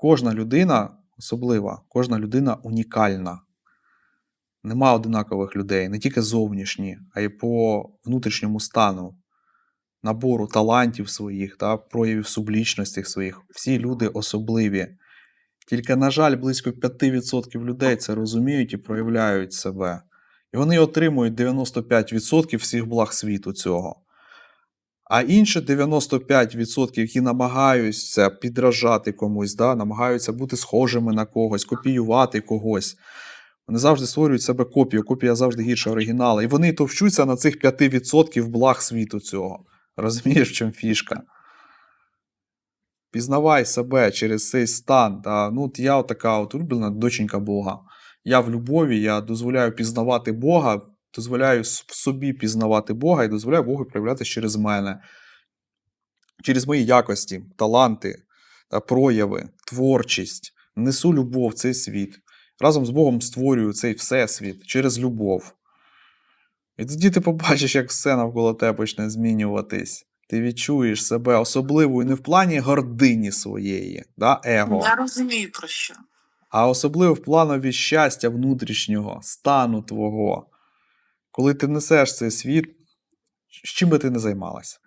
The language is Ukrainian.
Кожна людина особлива, кожна людина унікальна. Нема одинакових людей, не тільки зовнішні, а й по внутрішньому стану, набору талантів своїх та проявів сублічності своїх. Всі люди особливі. Тільки, на жаль, близько 5% людей це розуміють і проявляють себе. І вони отримують 95% всіх благ світу цього. А інші 95%, які намагаються підражати комусь, да, намагаються бути схожими на когось, копіювати когось. Вони завжди створюють себе копію, копія завжди гірша оригінала. І вони товчуться на цих 5% благ світу цього. Розумієш, в чому фішка? Пізнавай себе через цей стан. Та, ну, от я така от улюблена доченька Бога. Я в любові, я дозволяю пізнавати Бога, дозволяю в собі пізнавати Бога і дозволяю Богу проявлятися через мене, через мої якості, таланти, прояви, творчість. Несу любов в цей світ. Разом з Богом створюю цей всесвіт через любов. І тоді ти побачиш, як все навколо тебе почне змінюватись. Ти відчуєш себе особливою не в плані гордині своєї, да, его, Я розумію про що. а особливо в планові щастя внутрішнього, стану твого. Коли ти несеш цей світ, чим би ти не займалась.